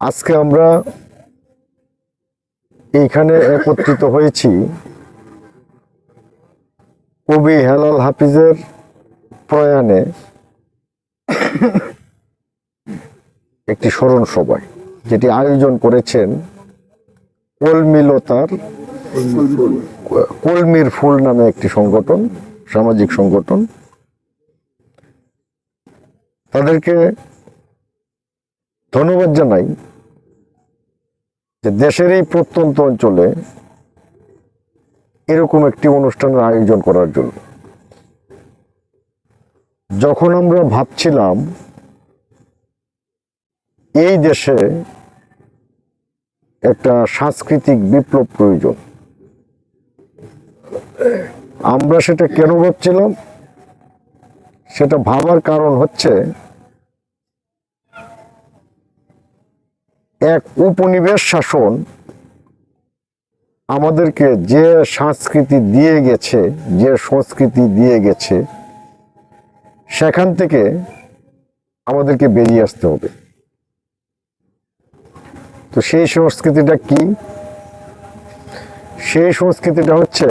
আজকে আমরা এইখানে একত্রিত হয়েছি কবি হেলাল হাফিজের প্রয়াণে একটি স্মরণ সভায় যেটি আয়োজন করেছেন কলমিলতার কলমির ফুল নামে একটি সংগঠন, সামাজিক সংগঠন। তাদেরকে ধন্যবাদ জানাই যে দেশের এই প্রত্যন্ত অঞ্চলে এরকম একটি অনুষ্ঠানের আয়োজন করার জন্য। যখন আমরা ভাবছিলাম এই দেশে একটা সাংস্কৃতিক বিপ্লব প্রয়োজন, আমরা সেটা কেন ভাবছিলাম? সেটা ভাবার কারণ হচ্ছে এক উপনিবেশ শাসন আমাদেরকে যে সংস্কৃতি দিয়ে গেছে, যে সংস্কৃতি দিয়ে গেছে, সেখান থেকে আমাদেরকে বেরিয়ে আসতে হবে। তো সেই সংস্কৃতিটা কি? সেই সংস্কৃতিটা হচ্ছে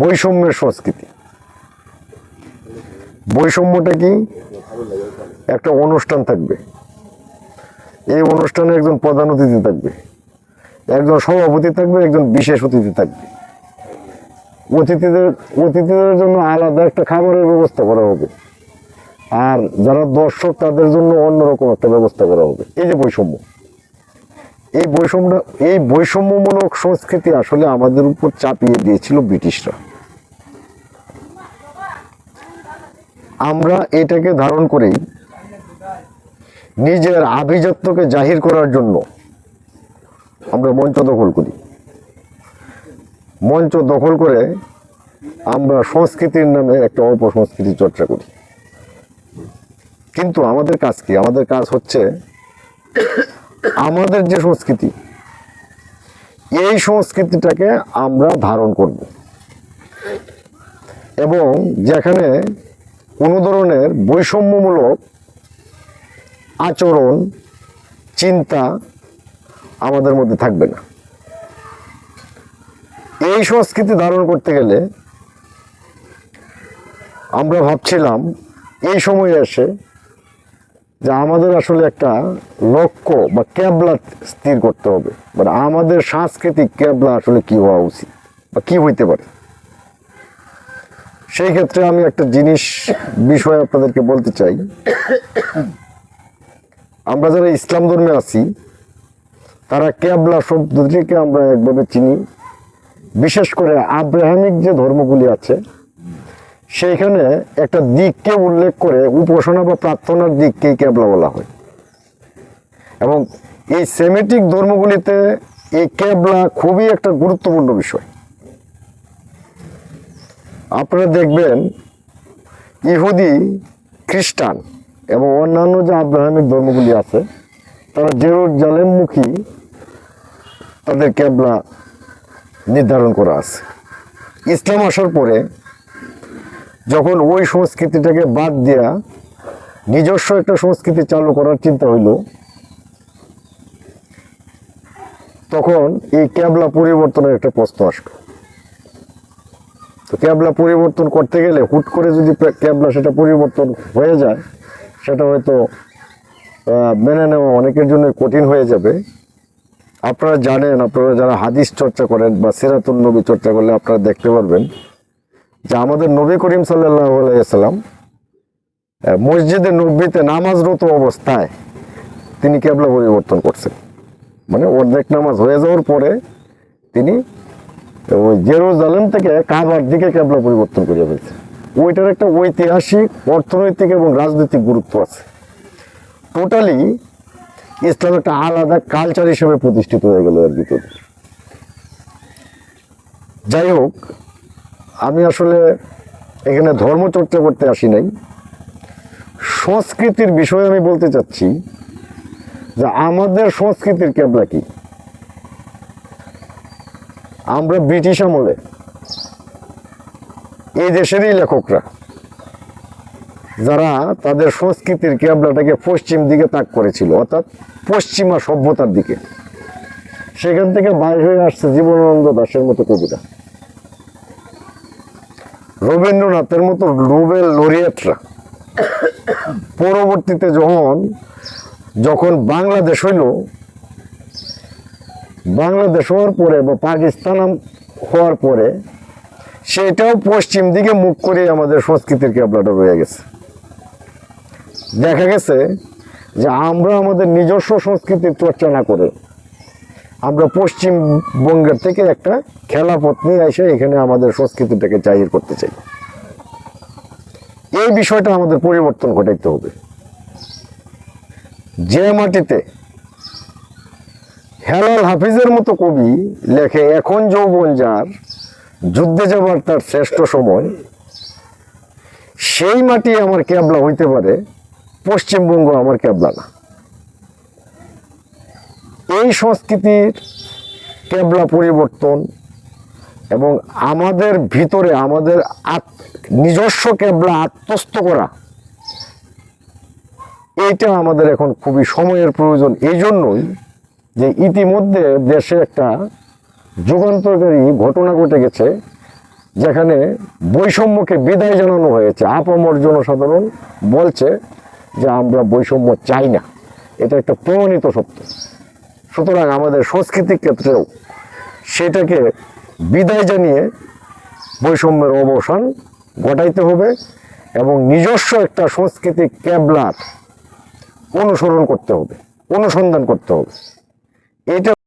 বৈষম্যের সংস্কৃতি। বৈষম্যটা কি? একটা অনুষ্ঠান থাকবে। এই অনুষ্ঠানে একজন প্রধান অতিথি থাকবে, একজন সভাপতি থাকবে, একজন বিশেষ অতিথি থাকবে। অতিথিদের অতিথিদের জন্য আলাদা একটা খাবারের ব্যবস্থা করা হবে। আর যারা দর্শক, তাদের জন্য অন্যরকম একটা ব্যবস্থা করা হবে। এই যে বৈষম্য, এই বৈষম্য, এই বৈষম্যমূলক সংস্কৃতি আসলে আমাদের উপর চাপিয়ে দিয়েছিল ব্রিটিশরা। আমরা এটাকে ধারণ করেই নিজের আভিজাত্যকে জাহির করার জন্য আমরা মঞ্চ দখল করি। মঞ্চ দখল করে আমরা সংস্কৃতির নামে একটা অপসংস্কৃতি চর্চা করি। কিন্তু আমাদের কাজ কি? আমাদের কাজ হচ্ছে আমাদের যে সংস্কৃতি, এই সংস্কৃতিটাকে আমরা ধারণ করব। এবং যেখানে কোনো ধরনের বৈষম্যমূলক আচরণ, চিন্তা আমাদের মধ্যে থাকবে না। এই সংস্কৃতি ধারণ করতে গেলে আমরা ভাবছিলাম এই সময় এসে যে আমাদের আসলে একটা লক্ষ্য বা ক্যাবলা স্থির করতে হবে। মানে আমাদের সাংস্কৃতিক ক্যাবলা আসলে কি হওয়া উচিত বা কি হইতে পারে? সেই ক্ষেত্রে আমি একটা জিনিস, বিষয়ে আপনাদেরকে বলতে চাই। আমরা যারা ইসলাম ধর্মে আছি, তারা ক্যাবলা শব্দটিকে আমরা একভাবে চিনি। বিশেষ করে আব্রাহামিক যে ধর্মগুলি আছে, সেইখানে একটা দিককে উল্লেখ করে উপাসনা বা প্রার্থনার দিককেই ক্যাবলা বলা হয়। এবং এই সেমেটিক ধর্মগুলিতে এই ক্যাবলা খুবই একটা গুরুত্বপূর্ণ বিষয়। আপনারা দেখবেন, ইহুদি খ্রিস্টান এবং অন্যান্য যে আব্রাহামিক ধর্মগুলি আছে, তারা জেরুজালেমমুখী তাদের ক্যাবলা নির্ধারণ করা আছে। ইসলাম আসার পরে যখন ওই সংস্কৃতিটাকে বাদ দেয়া নিজস্ব একটা সংস্কৃতি চালু করার চিন্তা হইল, তখন এই ক্যাবলা পরিবর্তনের একটা প্রশ্ন আসলো তো ক্যাবলা পরিবর্তন করতে গেলে হুট করে যদি ক্যাবলা সেটা পরিবর্তন হয়ে যায় সেটা হয়তো মেনে নেওয়া অনেকের জন্য কঠিন হয়ে যাবে। আপনারা জানেন, আপনারা যারা হাদিস চর্চা করেন বা সিরাতুল নবী চর্চা করলে আপনারা দেখতে পারবেন যে আমাদের নবী করিম সাল্লাহ আলাইসাল্লাম মসজিদে নব্বীতে নামাজরত অবস্থায় তিনি কেবলা পরিবর্তন করছেন। মানে অর্ধেক নামাজ হয়ে যাওয়ার পরে তিনি ওই জেরুজালেম থেকে কাবার দিকে কেবলা পরিবর্তন করে ফেলছে ওইটার একটা ঐতিহাসিক, অর্থনৈতিক এবং রাজনৈতিক গুরুত্ব আছে। টোটালি ইসলাম একটা আলাদা কালচার হিসেবে প্রতিষ্ঠিত হয়ে গেল এর ভিতরে। যাই হোক, আমি আসলে এখানে ধর্ম চর্চা করতে আসি নাই। সংস্কৃতির বিষয়ে আমি বলতে চাচ্ছি যে আমাদের সংস্কৃতির কেবলা কি? আমরা ব্রিটিশ আমলে এই দেশেরই লেখকরা, যারা তাদের সংস্কৃতির ক্যাবলাটাকে পশ্চিম দিকে তাক করেছিল, অর্থাৎ পশ্চিমা সভ্যতার দিকে। সেখান থেকে বাইর হয়ে আসছে জীবনানন্দ দাশের মতো কবিতা রবীন্দ্রনাথের মতো নোবেল লরিয়েটরা। পরবর্তীতে যখন যখন বাংলাদেশ হইল, বাংলাদেশ হওয়ার পরে বা পাকিস্তান হওয়ার পরে সেটাও পশ্চিম দিকে মুখ করে আমাদের সংস্কৃতির ক্যাবলাটা রয়ে গেছে। দেখা গেছে যে আমরা আমাদের নিজস্ব সংস্কৃতির চর্চা না করে আমরা পশ্চিমবঙ্গের থেকে একটা খেলাপথ নিয়ে এসে এখানে আমাদের সংস্কৃতিটাকে জাহির করতে চাই। এই বিষয়টা আমাদের পরিবর্তন ঘটাইতে হবে। যে মাটিতে হেলাল হাফিজের মতো কবি লেখে, এখন যৌবন যার যুদ্ধে যাবার তার শ্রেষ্ঠ সময়, সেই মাটি আমার ক্যাবলা হইতে পারে, পশ্চিমবঙ্গ আমার ক্যাবলা না। এই সংস্কৃতির ক্যাবলা পরিবর্তন এবং আমাদের ভিতরে আমাদের নিজস্ব ক্যাবলা আত্মস্থ করা, এইটা আমাদের এখন খুবই সময়ের প্রয়োজন। এই জন্যই যে ইতিমধ্যে দেশে একটা যুগান্তরকারী ঘটনা ঘটে গেছে, যেখানে বৈষম্যকে বিদায় জানানো হয়েছে। আপামর জনসাধারণ বলছে যে, আমরা বৈষম্য চাই না। এটা একটা প্রমাণিত সত্য। সুতরাং আমাদের সাংস্কৃতিক ক্ষেত্রেও সেটাকে বিদায় জানিয়ে বৈষম্যের অবসান ঘটাইতে হবে এবং নিজস্ব একটা সাংস্কৃতিক ক্যাবলার অনুসরণ করতে হবে, অনুসন্ধান করতে হবে। এটা